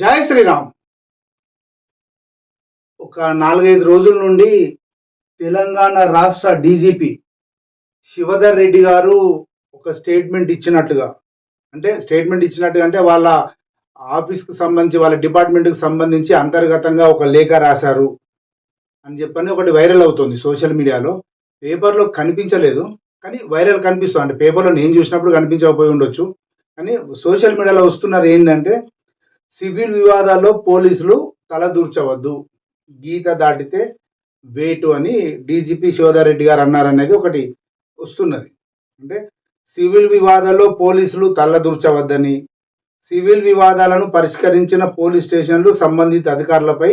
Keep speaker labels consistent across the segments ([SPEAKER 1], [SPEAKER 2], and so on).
[SPEAKER 1] జయ శ్రీరామ్. ఒక నాలుగైదు రోజుల నుండి తెలంగాణ రాష్ట్ర డీజీపీ శివధర్ రెడ్డి గారు ఒక స్టేట్మెంట్ ఇచ్చినట్టుగా అంటే స్టేట్మెంట్ ఇచ్చినట్టుగా అంటే వాళ్ళ ఆఫీస్కి సంబంధించి వాళ్ళ డిపార్ట్మెంట్కి సంబంధించి అంతర్గతంగా ఒక లేఖ రాశారు అని చెప్పని ఒకటి వైరల్ అవుతుంది సోషల్ మీడియాలో. పేపర్లో కనిపించలేదు కానీ వైరల్ కనిపిస్తుంది. అంటే పేపర్లో నేను చూసినప్పుడు కనిపించకపోయి ఉండొచ్చు. కానీ సోషల్ మీడియాలో వస్తున్నది ఏంటంటే సివిల్ వివాదాల్లో పోలీసులు తలదూర్చవద్దు. గీత దాటితే వేటు అని డీజీపీ శివధారెడ్డి గారు అన్నారనేది ఒకటి వస్తున్నది. అంటే సివిల్ వివాదాల్లో పోలీసులు తలదూర్చవద్దని సివిల్ వివాదాలను పరిష్కరించిన పోలీస్ స్టేషన్లు సంబంధిత అధికారులపై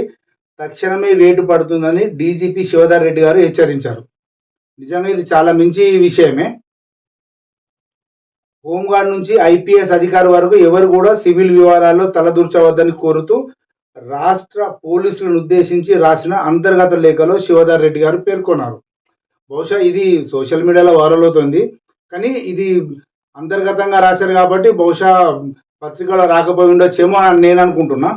[SPEAKER 1] తక్షణమే వేటు పడుతుందని డీజీపీ శివధర్ రెడ్డి గారు హెచ్చరించారు. నిజంగా ఇది చాలా మించి విషయమే. హోంగార్డ్ నుంచి ఐపీఎస్ అధికారి వరకు ఎవరు కూడా సివిల్ వివాదాల్లో తలదూర్చవద్దని కోరుతూ రాష్ట్ర పోలీసులను ఉద్దేశించి రాసిన అంతర్గత లేఖలో శివధర్ రెడ్డి గారు పేర్కొన్నారు. బహుశా ఇది సోషల్ మీడియాలో వైరల్ అవుతుంది. కానీ ఇది అంతర్గతంగా రాశారు కాబట్టి బహుశా పత్రికలో రాకపోయి ఉండొచ్చేమో అని నేను అనుకుంటున్నా.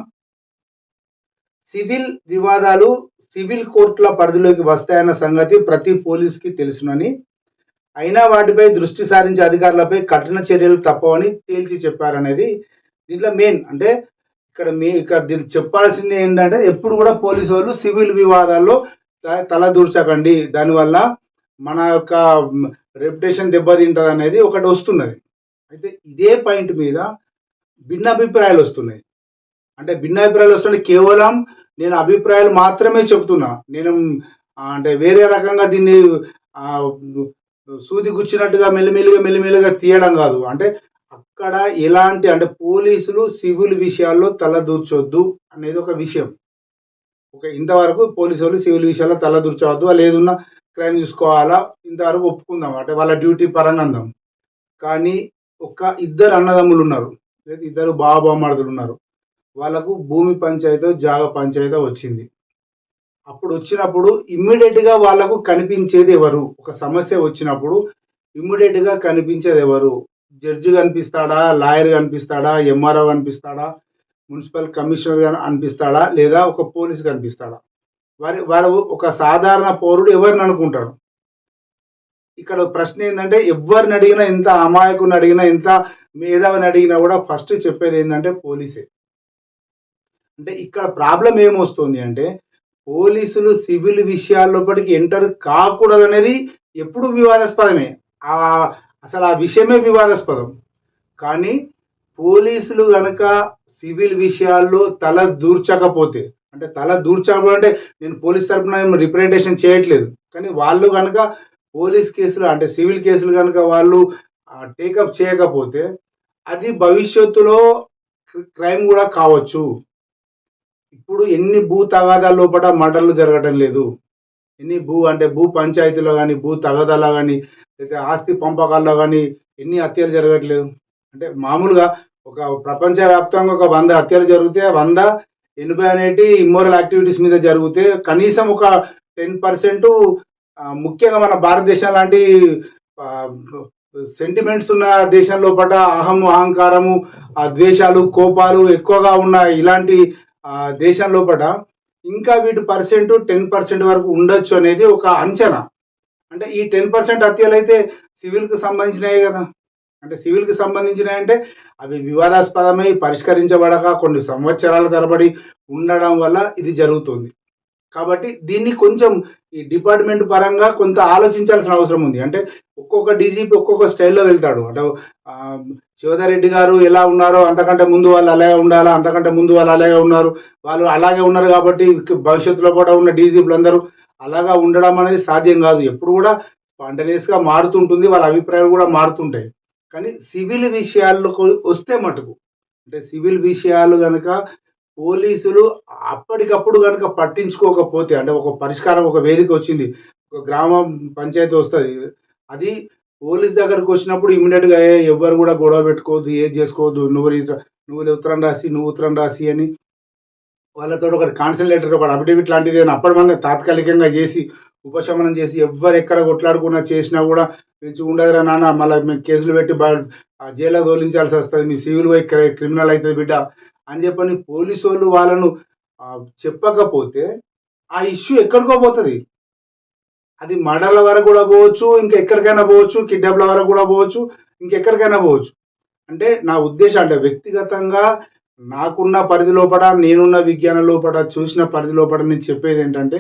[SPEAKER 1] సివిల్ వివాదాలు సివిల్ కోర్టుల పరిధిలోకి వస్తాయన్న సంగతి ప్రతి పోలీస్కి తెలుసునని అయినా వాటిపై దృష్టి సారించే అధికారులపై కఠిన చర్యలు తప్పవని తేల్చి చెప్పారనేది దీంట్లో మెయిన్ అంటే ఇక్కడ మీ ఇక్కడ దీన్ని చెప్పాల్సింది ఏంటంటే ఎప్పుడు కూడా పోలీసు వాళ్ళు సివిల్ వివాదాల్లో త- తల దూర్చకండి. దానివల్ల మన యొక్క రెప్యుటేషన్ దెబ్బతింటుంది అనేది ఒకటి వస్తున్నది. అయితే ఇదే పాయింట్ మీద భిన్న అభిప్రాయాలు వస్తున్నాయి. అంటే భిన్న అభిప్రాయాలు వస్తుంటే కేవలం నేను అభిప్రాయాలు మాత్రమే చెప్తున్నా. నేను అంటే వేరే రకంగా దీన్ని సూది గుచ్చినట్టుగా మెల్లిమెల్లిగా మెల్లిమెల్లిగా తీయడం కాదు. అంటే అక్కడ ఎలాంటి అంటే పోలీసులు సివిల్ విషయాల్లో తలదూర్చొద్దు అనేది ఒక విషయం. ఓకే ఇంతవరకు పోలీసు వాళ్ళు సివిల్ విషయాల్లో తలదూర్చవద్దు. వాళ్ళు ఏదున్నా క్రైమ్ చూసుకోవాలా? ఇంతవరకు ఒప్పుకుందాం. అంటే వాళ్ళ డ్యూటీ పరంగా అందాం. కానీ ఒక ఇద్దరు అన్నదమ్ములు ఉన్నారు. లేదా ఇద్దరు బాబామడుదులు ఉన్నారు. వాళ్ళకు భూమి పంచాయతీ జాగ పంచాయతీ వచ్చింది. అప్పుడు వచ్చినప్పుడు ఇమ్మీడియట్గా వాళ్ళకు కనిపించేది ఎవరు ఒక సమస్య వచ్చినప్పుడు ఇమ్మీడియట్గా కనిపించేది ఎవరు జడ్జి కనిపిస్తాడా? లాయర్ కనిపిస్తాడా? ఎంఆర్ఓ కనిపిస్తాడా? మున్సిపల్ కమిషనర్ అనిపిస్తాడా? లేదా ఒక పోలీస్ కనిపిస్తాడా? వారి వాడు ఒక సాధారణ పౌరుడు ఎవరిని అనుకుంటాడు? ఇక్కడ ప్రశ్న ఏంటంటే ఎవరిని అడిగినా ఎంత అమాయకుని అడిగినా ఎంత మేధావిని అడిగినా కూడా ఫస్ట్ చెప్పేది ఏంటంటే పోలీసే. అంటే ఇక్కడ ప్రాబ్లం ఏమొస్తుంది అంటే పోలీసులు సివిల్ విషయాల్లోపటికి ఎంటర్ కాకూడదు అనేది ఎప్పుడు వివాదాస్పదమే. ఆ అసలు ఆ విషయమే వివాదాస్పదం. కానీ పోలీసులు కనుక సివిల్ విషయాల్లో తల దూర్చకపోతే అంటే తల దూర్చకపోతే అంటే నేను పోలీస్ తరపున రిప్రజెంటేషన్ చేయట్లేదు. కానీ వాళ్ళు కనుక పోలీస్ కేసులు అంటే సివిల్ కేసులు కనుక వాళ్ళు టేకప్ చేయకపోతే అది భవిష్యత్తులో క్రైమ్ కూడా కావచ్చు. ఇప్పుడు ఎన్ని భూ తగాదాల లోపల మటన్లు జరగటం లేదు. ఎన్ని భూ అంటే భూ పంచాయతీలో కానీ భూ తగాదాలో కానీ లేకపోతే ఆస్తి పంపకాల్లో కానీ ఎన్ని హత్యలు జరగట్లేదు. అంటే మామూలుగా ఒక ప్రపంచవ్యాప్తంగా ఒక వంద హత్యలు జరిగితే వంద ఎనభై అనేటి ఇమ్మోరల్ యాక్టివిటీస్ మీద జరిగితే కనీసం ఒక టెన్ పర్సెంట్ ముఖ్యంగా మన భారతదేశం లాంటి సెంటిమెంట్స్ ఉన్న దేశంలో పట అహం అహంకారము ఆ ద్వేషాలు కోపాలు ఎక్కువగా ఉన్న ఇలాంటి దేశం లోపల ఇంకా వీటి పర్సెంట్ టెన్ పర్సెంట్ వరకు ఉండొచ్చు అనేది ఒక అంచనా. అంటే ఈ టెన్ పర్సెంట్ హత్యలు అయితే సివిల్కి సంబంధించినవి కదా. అంటే సివిల్కి సంబంధించినవి అంటే అవి వివాదాస్పదమై పరిష్కరించబడక కొన్ని సంవత్సరాల తరబడి ఉండడం వల్ల ఇది జరుగుతుంది. కాబట్టి దీన్ని కొంచెం ఈ డిపార్ట్మెంట్ పరంగా కొంత ఆలోచించాల్సిన అవసరం ఉంది. అంటే ఒక్కొక్క డీజీపీ ఒక్కొక్క స్టైల్లో వెళ్తాడు. అంటే ఆ, గారు ఎలా ఉన్నారో అంతకంటే ముందు వాళ్ళు అలాగే ఉండాలా అంతకంటే ముందు వాళ్ళు అలాగే ఉన్నారు. వాళ్ళు అలాగే ఉన్నారు కాబట్టి భవిష్యత్తులో కూడా ఉన్న డీజీపీలు అందరూ అలాగా ఉండడం అనేది సాధ్యం కాదు. ఎప్పుడు కూడా స్పాంటనియస్గా మారుతుంటుంది వాళ్ళ అభిప్రాయాలు కూడా మారుతుంటాయి. కానీ సివిల్ విషయాలకు వస్తే మటుకు అంటే సివిల్ విషయాలు కనుక పోలీసులు అప్పటికప్పుడు కనుక పట్టించుకోకపోతే అంటే ఒక పరిష్కారం ఒక వేదిక వచ్చింది ఒక గ్రామ పంచాయతీ వస్తుంది అది పోలీస్ దగ్గరకు వచ్చినప్పుడు ఇమీడియట్గా ఏ ఎవ్వరు కూడా గొడవ పెట్టుకోవద్దు ఏది చేసుకోవద్దు నువ్వు నువ్వు ఉత్తరం రాసి నువ్వు ఉత్తరం రాసి అని వాళ్ళతో ఒక కాన్సల్ లెటర్ ఒక అఫిడవిట్ లాంటిది అని అప్పటి మనం తాత్కాలికంగా చేసి ఉపశమనం చేసి ఎవ్వరు ఎక్కడ కొట్లాడుకున్నా చేసినా కూడా మంచిగా ఉండదురా నాన్న మళ్ళీ మేము కేసులు పెట్టి ఆ జైల్లో తోలించాల్సి వస్తుంది మీ సివిల్ క్రిమినల్ అవుతుంది బిడ్డ అని చెప్పని పోలీసు వాళ్ళు వాళ్ళను చెప్పకపోతే ఆ ఇష్యూ ఎక్కడికో పోతుంది. అది మర్డర్ల వరకు కూడా పోవచ్చు ఇంకా ఎక్కడికైనా పోవచ్చు కిడ్నాప్ల వరకు కూడా పోవచ్చు ఇంకెక్కడికైనా పోవచ్చు. అంటే నా ఉద్దేశం అంటే వ్యక్తిగతంగా నాకున్న పరిధి లోపల నేనున్న విజ్ఞాన లోపల చూసిన పరిధి లోపల నేను చెప్పేది ఏంటంటే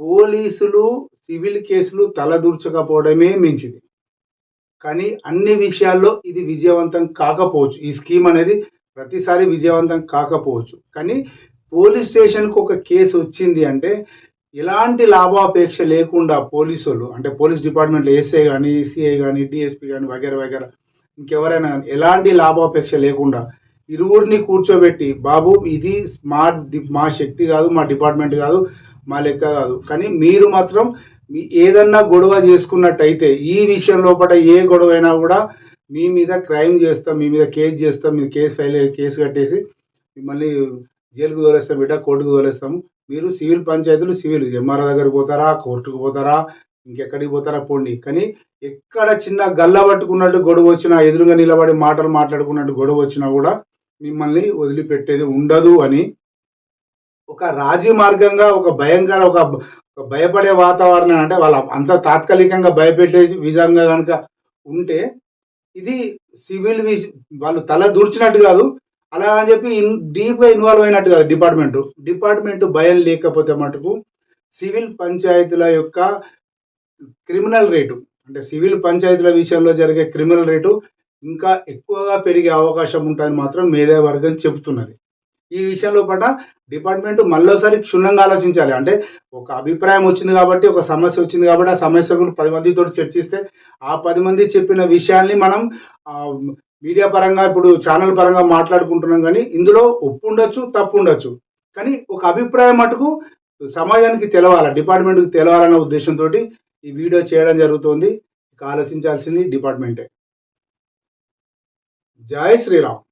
[SPEAKER 1] పోలీసులు సివిల్ కేసులు తలదూర్చకపోవడమే మించింది. కానీ అన్ని విషయాల్లో ఇది విజయవంతం కాకపోవచ్చు. ఈ స్కీమ్ అనేది ప్రతిసారి విజయవంతం కాకపోవచ్చు. కానీ పోలీస్ స్టేషన్కి ఒక కేసు వచ్చింది అంటే ఎలాంటి లాభాపేక్ష లేకుండా పోలీసులు అంటే పోలీస్ డిపార్ట్మెంట్లో ఎస్ఐ కానీ సిఐ కానీ డిఎస్పీ కానీ వగేర వగేర ఇంకెవరైనా ఎలాంటి లాభాపేక్ష లేకుండా ఇరువురిని కూర్చోబెట్టి బాబు ఇది మా మా శక్తి కాదు మా డిపార్ట్మెంట్ కాదు మా లెక్క కాదు. కానీ మీరు మాత్రం ఏదన్నా గొడవ చేసుకున్నట్టయితే ఈ విషయం లోపల ఏ గొడవ అయినా కూడా మీ మీద క్రైమ్ చేస్తాం మీ మీద కేసు చేస్తాం మీరు కేసు ఫైల్ కేసు కట్టేసి మిమ్మల్ని జైలుకు తోలేస్తాం బిడ్డ కోర్టుకు తోలేస్తాం. మీరు సివిల్ పంచాయతీలు సివిల్ ఎంఆర్ఓ దగ్గరికి పోతారా కోర్టుకు పోతారా ఇంకెక్కడికి పోతారా పోండి. కానీ ఎక్కడ చిన్న గల్ల పట్టుకున్నట్టు గొడవ వచ్చినా ఎదురుగా నిలబడి మాటలు మాట్లాడుకున్నట్టు గొడవ వచ్చినా కూడా మిమ్మల్ని వదిలిపెట్టేది ఉండదు అని ఒక రాజీ మార్గంగా ఒక భయంకర ఒక ఒక భయపడే వాతావరణం అంటే వాళ్ళ అంత తాత్కాలికంగా భయపెట్టే విధంగా కనుక ఉంటే ఇది సివిల్ విష- వాళ్ళు తల దూర్చినట్టు కాదు. అలా అని చెప్పి ఇన్ డీప్గా ఇన్వాల్వ్ అయినట్టు కాదు డిపార్ట్మెంట్. డిపార్ట్మెంట్ భయం లేకపోతే మటుకు సివిల్ పంచాయతీల యొక్క క్రిమినల్ రేటు అంటే సివిల్ పంచాయతీల విషయంలో జరిగే క్రిమినల్ రేటు ఇంకా ఎక్కువగా పెరిగే అవకాశం ఉంటుంది మాత్రం మేధావర్గం చెబుతున్నది. ఈ విషయంలో పట్ల డిపార్ట్మెంట్ మళ్ళీసారి క్షుణ్ణంగా ఆలోచించాలి. అంటే ఒక అభిప్రాయం వచ్చింది కాబట్టి ఒక సమస్య వచ్చింది కాబట్టి ఆ సమస్య గురించి పది మందితో చర్చిస్తే ఆ పది మంది చెప్పిన విషయాల్ని మనం మీడియా పరంగా ఇప్పుడు ఛానల్ పరంగా మాట్లాడుకుంటున్నాం కానీ ఇందులో ఒప్పు ఉండొచ్చు తప్పు ఉండొచ్చు కానీ ఒక అభిప్రాయం మటుకు సమాజానికి తెలవాలి డిపార్ట్మెంట్కి తెలవాలన్న ఉద్దేశంతో ఈ వీడియో చేయడం జరుగుతుంది. ఆలోచించాల్సింది డిపార్ట్మెంటే. జై శ్రీరామ్.